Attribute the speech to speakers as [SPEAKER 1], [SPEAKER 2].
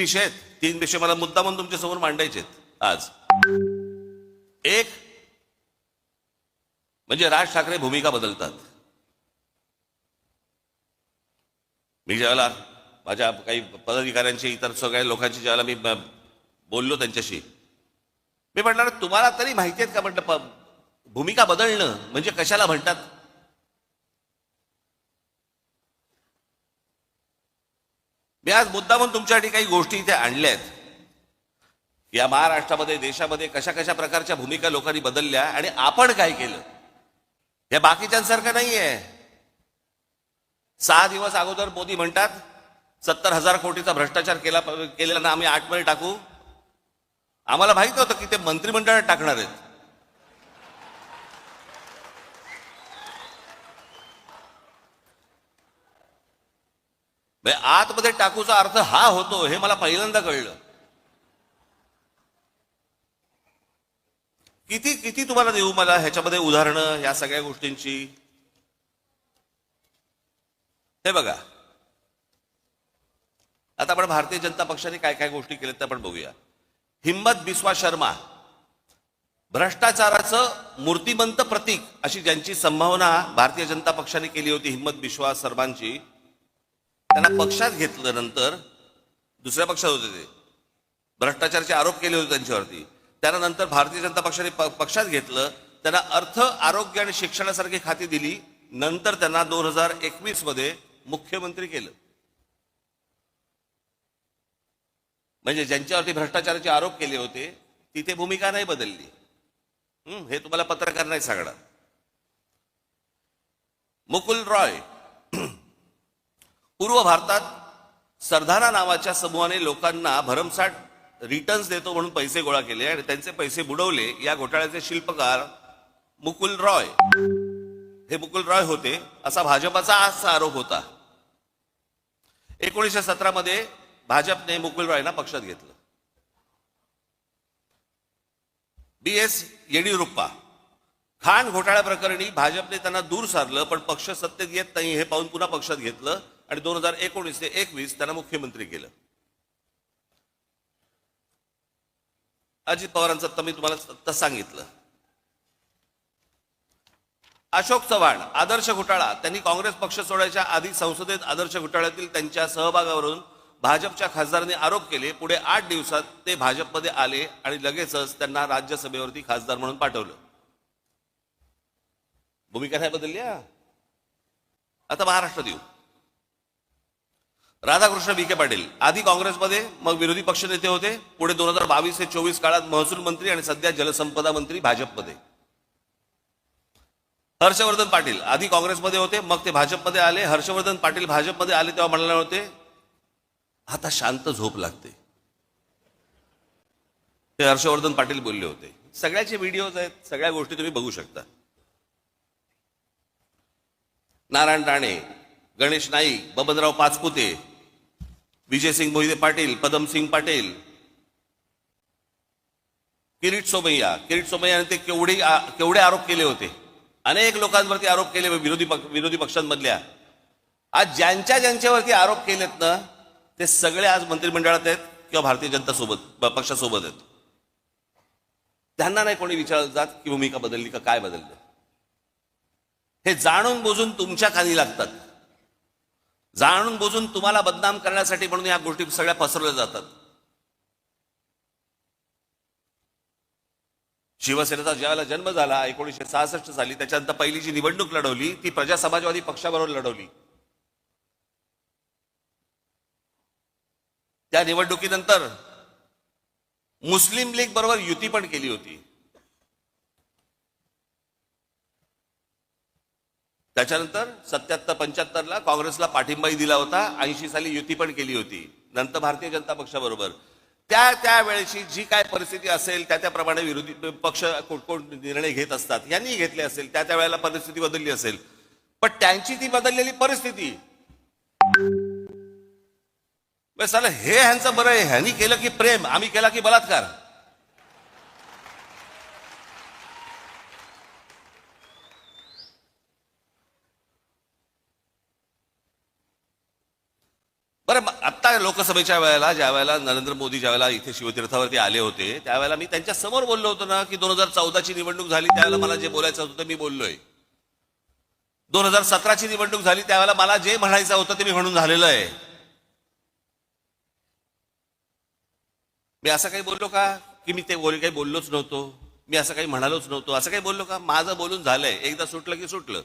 [SPEAKER 1] विषय आहेत. तीन विषय मला मुद्दा म्हणून तुमच्यासमोर मांडायचे आज. एक म्हणजे राज ठाकरे भूमिका बदलतात. मी ज्यावेळेला माझ्या काही पदाधिकाऱ्यांशी इतर सगळ्या लोकांशी ज्यावेळेला मी बोललो त्यांच्याशी मी म्हणणार तुम्हाला तरी माहिती आहेत का म्हटलं भूमिका बदलणं म्हणजे कशाला म्हणतात? मी आज मुद्दा म्हणून तुमच्यासाठी काही गोष्टी इथे आणल्या आहेत या महाराष्ट्रामध्ये देशामध्ये कशा कशा प्रकारच्या भूमिका लोकांनी बदलल्या आणि आपण काय केलं? हे बाकीच्यांसारखं नाहीये. सहा दिवस अगोदर मोदी म्हणतात सत्तर हजार कोटीचा भ्रष्टाचार केला केलेला ना आम्ही आठमध्ये टाकू. आम्हाला माहीत होतं की ते मंत्रिमंडळात टाकणार आहेत. म्हणजे आतमध्ये टाकूचा अर्थ हा होतो हे मला पहिल्यांदा कळलं. किती किती तुम्हाला देऊ मला ह्याच्यामध्ये उदाहरणं या सगळ्या गोष्टींची? हे बघा. आता आपण भारतीय जनता पक्षाने काय काय गोष्टी केल्यात त्या आपण बघूया. हिम्मत बिस्वा शर्मा. भ्रष्टाचाराचं मूर्तिमंत प्रतीक अशी ज्यांची संभावना भारतीय जनता पक्षाने केली होती हिम्मत बिस्वा शर्मांची त्यांना पक्षात घेतलं नंतर दुसऱ्या पक्षात होते ते. भ्रष्टाचाराचे आरोप केले होते त्यांच्यावरती. त्यानंतर भारतीय जनता पक्षाने पक्षात घेतलं त्यांना अर्थ आरोग्य आणि शिक्षणासारखी खाती दिली नंतर त्यांना दोन हजार एकवीसमध्ये मुख्यमंत्री केलं. म्हणजे ज्यांच्यावरती भ्रष्टाचाराचे आरोप केले होते तिथे भूमिका नाही बदलली. हे तुम्हाला पत्रकार नाही सांगणार. मुकुल रॉय पूर्व भारतात सरदाना नावाच्या समूहाने लोकांना भरमसाठ रिटर्न्स देतो म्हणून पैसे गोळा केले आणि त्यांचे पैसे बुडवले. या घोटाळ्याचे शिल्पकार मुकुल रॉय. हे मुकुल रॉय होते असा भाजपाचा आजचा आरोप होता. एकोणीसशे सतरा मध्ये भाजपने मुकुल रॉयना पक्षात घेतलं. B S Yeddyurappa. खाण घोटाळ्या प्रकरणी भाजपने त्यांना दूर सारलं पण पक्ष सत्तेत येत नाही हे पाहून पुन्हा पक्षात घेतलं. आणि दोन हजार एकोणीस ते एकवीस त्यांना मुख्यमंत्री केलं. अजित पवारांचं तर मी तुम्हाला आत्ता सांगितलं. अशोक चव्हाण आदर्श घोटाळा त्यांनी काँग्रेस पक्ष सोडायच्या आधी संसदेत आदर्श घोटाळ्यातील त्यांच्या सहभागावरून भाजपच्या खासदारांनी आरोप केले पुढे आठ दिवसात ते भाजपमध्ये आले आणि लगेचच त्यांना राज्यसभेवरती खासदार म्हणून पाठवलं. भूमिका नाही बदलल्या? आता महाराष्ट्र देऊ. राधाकृष्ण विखे पाटील. आधी काँग्रेसमध्ये मग विरोधी पक्षनेते होते. पुढे दोन हजार बावीस ते चोवीस काळात महसूल मंत्री आणि सध्या जलसंपदा मंत्री भाजपमध्ये. हर्षवर्धन पाटील. आधी काँग्रेसमध्ये होते मग ते भाजपमध्ये आले. हर्षवर्धन पाटील भाजपमध्ये आले तेव्हा म्हणाले होते आता शांत झोप लागते. ते हर्षवर्धन पाटील बोलले होते. सगळ्याचे व्हिडिओज आहेत सगळ्या गोष्टी तुम्ही बघू शकता. नारायण राणे गणेश नाईक बबनराव पाचपुते विजयसिंग मोहिते पाटील पदमसिंग पाटील किरीट सोमय्या. किरीट सोमय्याने ते केवढे केवढे आरोप केले होते. अनेक लोकांवरती आरोप केले विरोधी पक, विरोधी पक्षांमधल्या. आज ज्यांच्या ज्यांच्यावरती आरोप केलेत ना ते सगळे आज मंत्रिमंडळात आहेत किंवा भारतीय जनता सोबत पक्षासोबत आहेत. त्यांना नाही कोणी विचारलं जात की भूमिका बदलली का काय बदललं. हे जाणून बुजून तुमच्या खाली लागतात. जाणून बुजून तुम्हाला बदनाम करण्यासाठी म्हणून या गोष्टी सगळ्या पसरवल्या जातात. शिवसेनेचा ज्यावेळेला जन्म झाला एकोणीसशे सहासष्ट साली त्याच्यानंतर पहिली जी निवडणूक लढवली ती प्रजा समाजवादी पक्षाबरोबर लढवली. त्या निवडणुकीनंतर मुस्लिम लीग बरोबर युती पण केली होती. त्याच्यानंतर सत्याहत्तर पंच्याहत्तरला काँग्रेसला पाठिंबाही दिला होता. ऐंशी साली युती पण केली होती. नंतर भारतीय जनता पक्षाबरोबर. त्या त्या वेळेची जी काय परिस्थिती असेल त्या त्याप्रमाणे विरोधी पक्ष कोण निर्णय घेत असतात यांनी घेतले असेल. त्या त्या वेळेला परिस्थिती बदलली असेल. पण त्यांची ती बदललेली परिस्थिती. हे ह्यांचं बरं आहे. ह्यांनी केलं की प्रेम आम्ही केला की बलात्कार. बरं आत्ता लोकसभेच्या वेळेला ज्या वेळेला नरेंद्र मोदी ज्या वेळेला इथे शिवतीर्थावरती आले होते त्यावेळेला मी त्यांच्यासमोर बोललो होतो ना की दोन हजार चौदाची निवडणूक झाली त्यावेळेला मला जे बोलायचं होतं ते मी बोललोय. दोन हजार सतराची निवडणूक झाली त्यावेळेला मला जे म्हणायचं होतं ते मी म्हणून झालेलं आहे. मी असं काही बोललो का? की मी ते बोल काही बोललोच नव्हतो. मी असं काही म्हणालोच नव्हतो. असं काही बोललो का? माझं बोलून झालंय. एकदा सुटलं की सुटलं.